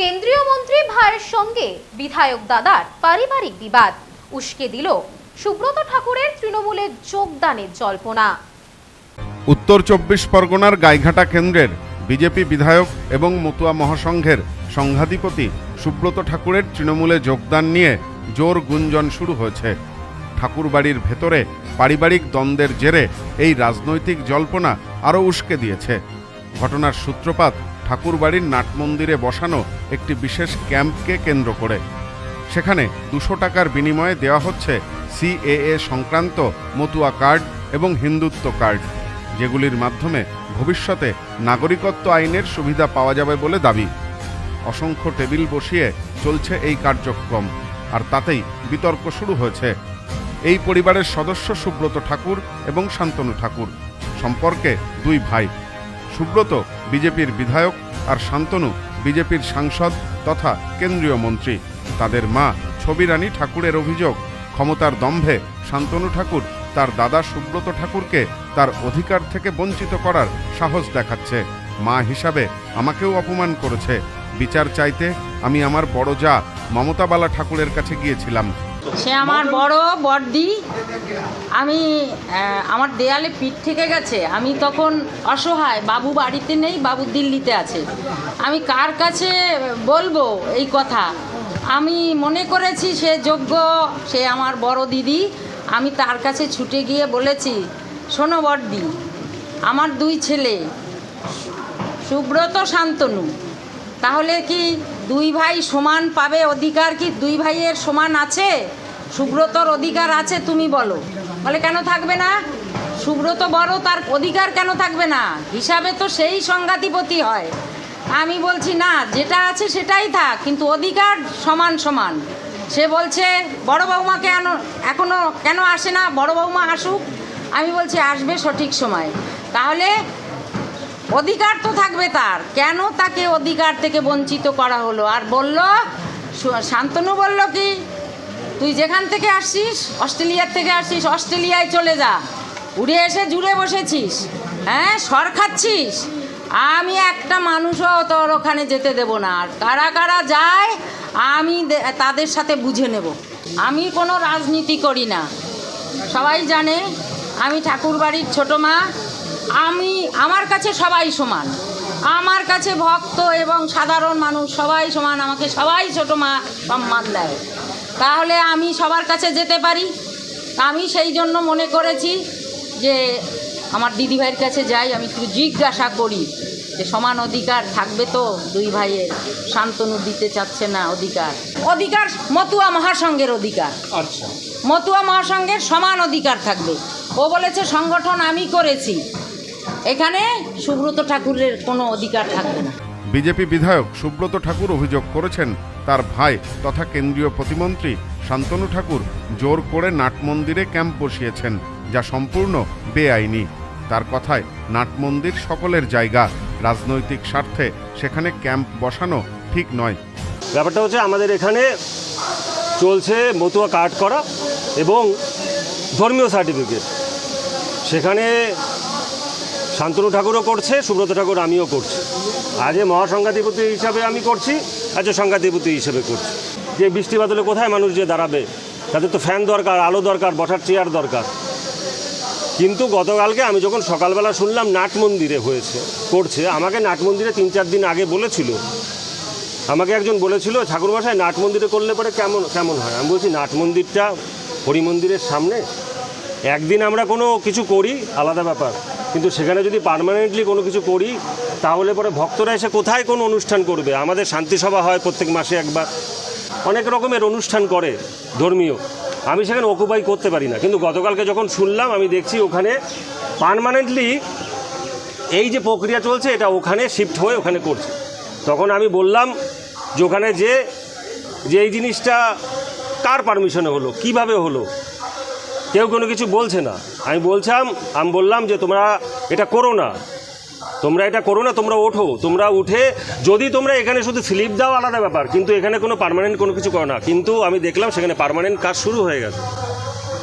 কেন্দ্রীয় মন্ত্রী ভাইয়ের সঙ্গে বিধায়ক দাদার পারিবারিক বিবাদ। উস্কে দিল সুব্রত ঠাকুরের তৃণমূলে যোগদানের জল্পনা। উত্তর চব্বিশ পরগনার গাইঘাটা কেন্দ্রের বিজেপি বিধায়ক এবং মতুয়া মহাসংঘের সংঘাধিপতি সুব্রত ঠাকুরের তৃণমূলে যোগদান নিয়ে জোর গুঞ্জন শুরু হয়েছে। ঠাকুরবাড়ির ভেতরে পারিবারিক দ্বন্দ্বের জেরে এই রাজনৈতিক জল্পনা আরও উস্কে দিয়েছে। ঘটনার সূত্রপাত ঠাকুরবাড়ির নাটমন্দিরে বসানো একটি বিশেষ ক্যাম্পকে কেন্দ্র করে। সেখানে দুশো টাকার বিনিময়ে দেওয়া হচ্ছে সিএএ সংক্রান্ত মতুয়া কার্ড এবং হিন্দুত্ব কার্ড, যেগুলির মাধ্যমে ভবিষ্যতে নাগরিকত্ব আইনের সুবিধা পাওয়া যাবে বলে দাবি। অসংখ্য টেবিল বসিয়ে চলছে এই কার্যক্রম, আর তাতেই বিতর্ক শুরু হয়েছে। এই পরিবারের সদস্য সুব্রত ঠাকুর এবং শান্তনু ঠাকুর, সম্পর্কে দুই ভাই। সুব্রত বিজেপির বিধায়ক আর শান্তনু বিজেপির সাংসদ তথা কেন্দ্রীয় মন্ত্রী। তাদের মা ছবি রানী ঠাকুরের অভিযোগ, ক্ষমতার দম্ভে শান্তনু ঠাকুর তার দাদা সুব্রত ঠাকুরকে তার অধিকার থেকে বঞ্চিত করার সাহস দেখাচ্ছে। মা হিসাবে আমাকেও অপমান করেছে। বিচার চাইতে আমি আমার বড় যা মমতাবালা ঠাকুরের কাছে গিয়েছিলাম। সে আমার বড় বড়দি। আমি আমার দেয়ালে পিঠ থেকে গেছে। আমি তখন অসহায়, বাবু বাড়িতে নেই, বাবু দিল্লিতে আছে। আমি কার কাছে বলব এই কথা? আমি মনে করেছি সে যোগ্য, সে আমার বড় দিদি। আমি তার কাছে ছুটে গিয়ে বলেছি, শোনো বড়দি, আমার দুই ছেলে, সুব্রত শান্তনু। তাহলে কি দুই ভাই সমান পাবে অধিকার কি? দুই ভাইয়ের সমান আছে? সুব্রতর অধিকার আছে, তুমি বলো। বলে, কেন থাকবে না? সুব্রত বড়, তার অধিকার কেন থাকবে না? হিসাবে তো সেই সংঘাতিপতি হয়। আমি বলছি, না, যেটা আছে সেটাই থাক, কিন্তু অধিকার সমান সমান। সে বলছে, বড় বৌমা কেন, এখনও কেন আসে না? বড় বৌমা আসুক। আমি বলছি, আসবে সঠিক সময়। তাহলে অধিকার তো থাকবে তার। কেন তাকে অধিকার থেকে বঞ্চিত করা হলো? আর বলল শান্তনু বলল কি, তুই যেখান থেকে আসছিস, অস্ট্রেলিয়ার থেকে আসছিস, অস্ট্রেলিয়ায় চলে যা। উড়ে এসে জুড়ে বসেছিস হ্যাঁ? সর খাচ্ছিস। আমি একটা মানুষও তোর ওখানে যেতে দেব না। আর কারা কারা যায়, আমি তাদের সাথে বুঝে নেব। আমি কোনো রাজনীতি করি না। সবাই জানে, আমি ঠাকুরবাড়ির ছোটো মা আমি আমার কাছে সবাই সমান। আমার কাছে ভক্ত এবং সাধারণ মানুষ সবাই সমান আমাকে সবাই ছোটো মা সম্মান দেয়। তাহলে আমি সবার কাছে যেতে পারি? আমি সেই জন্য মনে করেছি যে আমার দিদিভাইয়ের কাছে যাই আমি একটু জিজ্ঞাসা করি যে সমান অধিকার থাকবে তো? দুই ভাইয়ের শান্তনু দিতে চাচ্ছে না অধিকার। অধিকার মতুয়া মহাসংঘের অধিকার। আচ্ছা। মতুয়া মহাসংঘের সমান অধিকার থাকবে। ও বলেছে সংগঠন আমি করেছি। এখানে সুব্রত ঠাকুরের কোনো অধিকার থাকবে না। বিজেপি বিধায়ক সুব্রত ঠাকুর অভিযোগ করেছেন তার ভাই তথা কেন্দ্রীয় প্রতিমন্ত্রী শান্তনু ঠাকুর জোর করে নাটমন্দিরে ক্যাম্প বসিয়েছেন যা সম্পূর্ণ বেআইনি। তার কথায় নাটমন্দির সকলের জায়গা রাজনৈতিক স্বার্থে সেখানে ক্যাম্প বসানো ঠিক নয়। ব্যাপারটা হচ্ছে আমাদের এখানে চলছে মতুয়া কার্ড করা এবং ধর্মীয় সার্টিফিকেট। সেখানে শান্তনু ঠাকুরও করছে, সুব্রত ঠাকুর আমিও করছি। আজ মহাসংঘাধিপতি হিসাবে আমি করছি, আজ সংঘাধিপতি হিসেবে করছি। যে বৃষ্টি বাদলে কোথায় মানুষ যে দাঁড়াবে তাদের তো ফ্যান দরকার, আলো দরকার, বসার চেয়ার দরকার। কিন্তু গতকালকে আমি যখন সকালবেলা শুনলাম নাট মন্দিরে হয়েছে, করছে, আমাকে নাট মন্দিরে তিন চার দিন আগে বলেছিল। আমাকে একজন বলেছিল, ঠাকুরমশাই, নাট মন্দিরে করলে পরে কেমন কেমন হয়? আমি বলছি, নাট মন্দিরটা হরি মন্দিরের সামনে? একদিন আমরা কোনো কিছু করি, আলাদা ব্যাপার। কিন্তু সেখানে যদি পারমানেন্টলি কোনো কিছু করি, তাহলে পরে ভক্তরা এসে কোথায় কোন অনুষ্ঠান করবে? আমাদের শান্তি সভা হয় প্রত্যেক মাসে একবার। অনেক রকমের অনুষ্ঠান করে ধর্মীয়। আমি সেখানে অকুপাই করতে পারি না। কিন্তু গতকালকে যখন শুনলাম, আমি দেখছি ওখানে পার্মানেন্টলি এই যে প্রক্রিয়া চলছে, এটা ওখানে শিফট হয়ে ওখানে করছে। তখন আমি বললাম যে ওখানে যে যে এই জিনিসটা কার পারমিশনে হলো? কীভাবে হলো? কেউ কোনো কিছু বলছে না। আমি বলছিলাম, আমি বললাম যে তোমরা এটা করো না। তোমরা এটা করো না, তোমরা ওঠো। তোমরা উঠে, যদি তোমরা এখানে শুধু স্লিপ দাও, আলাদা ব্যাপার। কিন্তু এখানে কোনো পারমানেন্ট কোনো কিছু করো না। কিন্তু আমি দেখলাম সেখানে পারমানেন্ট কাজ শুরু হয়ে গেছে।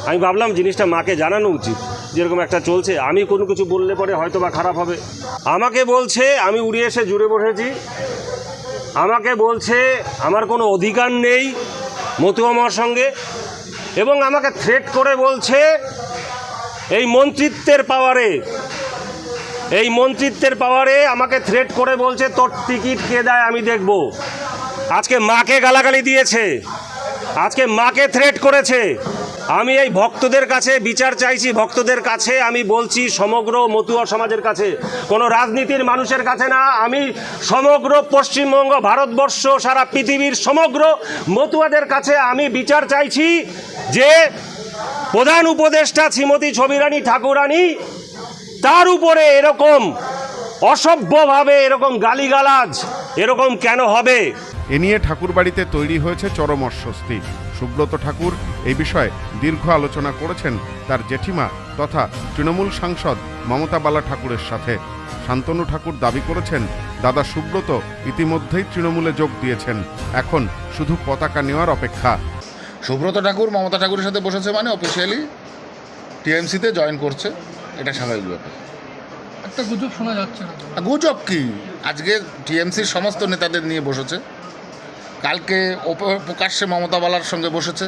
আমি ভাবলাম জিনিসটা মাকে জানানো উচিত, যেরকম একটা চলছে। আমি কোনো কিছু বললে পরে হয়তো বা খারাপ হবে। আমাকে বলছে, আমি উড়ে এসে জুড়ে বসেছি। আমাকে বলছে, আমার কোনো অধিকার নেই মতুয়া আমার সঙ্গে। এবং আমাকে থ্রেট করে বলছে, এই মন্ত্রিত্বের পাওয়ারে এই মন্ত্রিত্বের পাওয়ারে আমাকে থ্রেট করে বলছে, তোর টিকিট কে দেয় আমি দেখব। আজকে মাকে গালাগালি দিয়েছে। আজকে মাকে থ্রেট করেছে। আমি এই ভক্তদের কাছে, বিচার চাইছি ভক্তদের কাছে, আমি বলছি সমগ্র মতুয়া সমাজের কাছে। কোনো রাজনীতির মানুষের কাছে না, আমি সমগ্র পশ্চিমবঙ্গ, ভারতবর্ষ, সারা পৃথিবীর সমগ্র মতুয়াদের কাছে আমি বিচার চাইছি যে প্রধান উপদেষ্টা শ্রীমতী ছবিরানী ঠাকুরানী, তার উপরে এরকম অসভ্যভাবে এরকম গালিগালাজ এরকম কেন হবে? এ নিয়ে ঠাকুরবাড়িতে তৈরি হয়েছে চরম অস্বস্তি। সুব্রত ঠাকুর এই বিষয়ে দীর্ঘ আলোচনা করেছেন তার জেঠিমা তথা তৃণমূল সাংসদ মমতা বালা ঠাকুরের সাথে। শান্তনু ঠাকুর দাবি করেছেন, দাদা সুব্রত ইতিমধ্যেই তৃণমূলে যোগ দিয়েছেন। এখন শুধু পতাকা নেওয়ার অপেক্ষা। সুব্রত ঠাকুর মমতা ঠাকুরের সাথে বসেছে মানে অফিসিয়ালি টিএমসিতে জয়েন করছে। এটা স্বাভাবিক ব্যাপার। একটা গুজব শোনা যাচ্ছে না গুজব কি? আজকে টিএমসির সমস্ত নেতাদের নিয়ে বসেছে। কালকে প্রকাশ্যে মমতা বালার সঙ্গে বসেছে।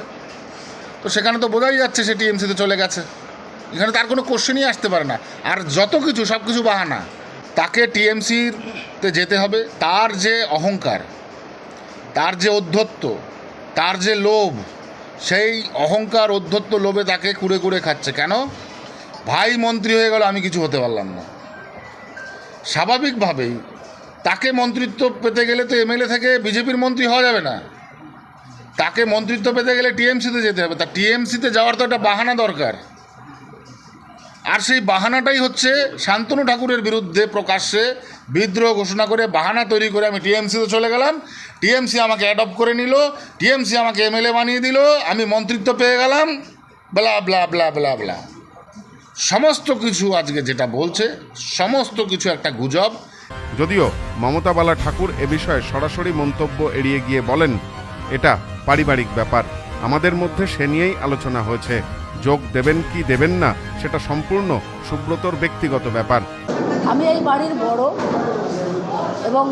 তো সেখানে তো বোঝাই যাচ্ছে সে টিএমসিতে চলে গেছে। এখানে তার কোনো কোশ্চেনই আসতে পারে না। আর যত কিছু সব কিছু বাহানা তাকে টিএমসিতে যেতে হবে। তার যে অহংকার তার যে অধ্যত্ব তার যে লোভ সেই অহংকার অধ্যত্ব লোভে তাকে কুড়ে কুড়ে খাচ্ছে। কেন? ভাই মন্ত্রী হয়ে গেল, আমি কিছু হতে পারলাম না। স্বাভাবিকভাবেই তাকে মন্ত্রিত্ব পেতে গেলে তো এমএলএ থেকে বিজেপির মন্ত্রী হওয়া যাবে না। তাকে মন্ত্রিত্ব পেতে গেলে টিএমসিতে যেতে হবে। তা টিএমসিতে যাওয়ার তো একটা বাহানা দরকার। আর সেই বাহানাটাই হচ্ছে শান্তনু ঠাকুরের বিরুদ্ধে প্রকাশ্যে বিদ্রোহ ঘোষণা করে, বাহানা তৈরি করে আমি টিএমসিতে চলে গেলাম। টিএমসি আমাকে অ্যাডপ্ট করে নিল, টিএমসি আমাকে এমএলএ বানিয়ে দিল, আমি মন্ত্রিত্ব পেয়ে গেলাম blah blah blah blah blah সমস্ত কিছু আজকে যেটা বলছে, সমস্ত কিছু একটা গুজব। যদিও মমতা বালা ঠাকুর এ বিষয়ে সরাসরি মন্তব্য এড়িয়ে গিয়ে বলেন, এটা পারিবারিক ব্যাপার। আমাদের মধ্যে সে নিয়েই আলোচনা হয়েছে। যোগ দেবেন কি দেবেন না, সেটা সম্পূর্ণ সুব্রতর ব্যক্তিগত ব্যাপার। আমি এই বাড়ির বড় এবং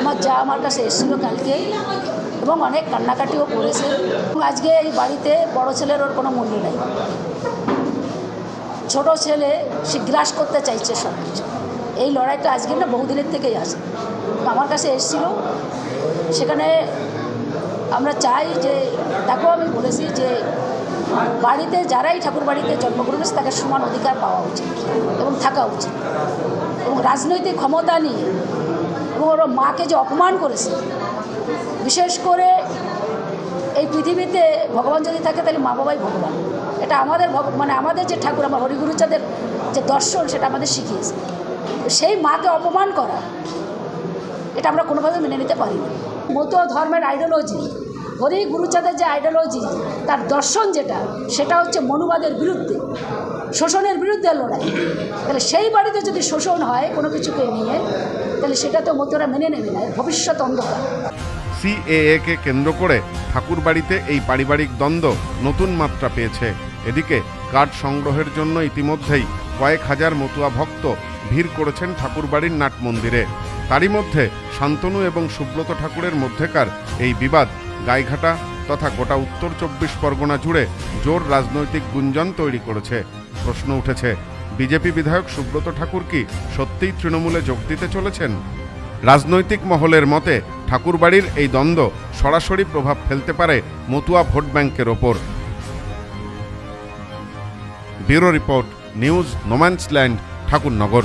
আমার যা আমার কাছে এসেছিল কালকে এবং অনেক কান্নাকাটিও করেছে। আজকে এই বাড়িতে বড় ছেলের ওর কোনো মূল্য নেই। ছোট ছেলে সে গ্রাস করতে চাইছে সব কিছু এই লড়াইটা আজকে না বহুদিনের থেকেই আছে। আমার কাছে এসেছিল। সেখানে আমরা চাই যে তাকেও আমি বলেছি যে বাড়িতে যারাই ঠাকুর বাড়িতে জন্মগ্রহণ করেছে, তাকে সমান অধিকার পাওয়া উচিত এবং থাকা উচিত। এবং রাজনৈতিক ক্ষমতা নিয়ে এবং ওর মাকে যে অপমান করেছে, বিশেষ করে এই পৃথিবীতে ভগবান যদি থাকে, তাহলে মা বাবাই ভগবান। এটা আমাদের মানে আমাদের যে ঠাকুর, আমার হরিগুরুচাঁদের যে দর্শন, সেটা আমাদের শিখিয়েছে। সেই মাকে অপমান করা, এটা আমরা কোনোভাবে মেনে নিতে পারি না মতো ধর্মের আইডিওলজি হরি গুরুচাঁদের যে আইডিওলজি তার দর্শন যেটা, সেটা হচ্ছে মনুবাদের বিরুদ্ধে, শোষণের বিরুদ্ধে লড়াই। তাহলে সেই বাড়িতে যদি শোষণ হয় কোনো কিছুকে নিয়ে, তাহলে সেটা তো মতোরা মেনে নেবে না ভবিষ্যৎ অন্ধকার। সিএএ কে কেন্দ্র করে ঠাকুরবাড়িতে এই পারিবারিক দ্বন্দ্ব নতুন মাত্রা পেয়েছে। এদিকে কার্ড সংগ্রহের জন্য ইতিমধ্যেই কয়েক হাজার মতুয়া ভক্ত ভিড় করেছেন ঠাকুরবাড়ির নাট মন্দিরে তারই মধ্যে শান্তনু এবং সুব্রত ঠাকুরের মধ্যেকার এই বিবাদ গাইঘাটা তথা গোটা উত্তর চব্বিশ পরগনা জুড়ে জোর রাজনৈতিক গুঞ্জন তৈরি করেছে। প্রশ্ন উঠেছে, বিজেপি বিধায়ক সুব্রত ঠাকুর কি সত্যিই তৃণমূলে যোগ দিতে চলেছেন? রাজনৈতিক মহলের মতে, ঠাকুরবাড়ির এই দ্বন্দ্ব সরাসরি প্রভাব ফেলতে পারে মতুয়া ভোট ব্যাংকের ওপর। Bureau report, news, no man's land, Thakurnagar.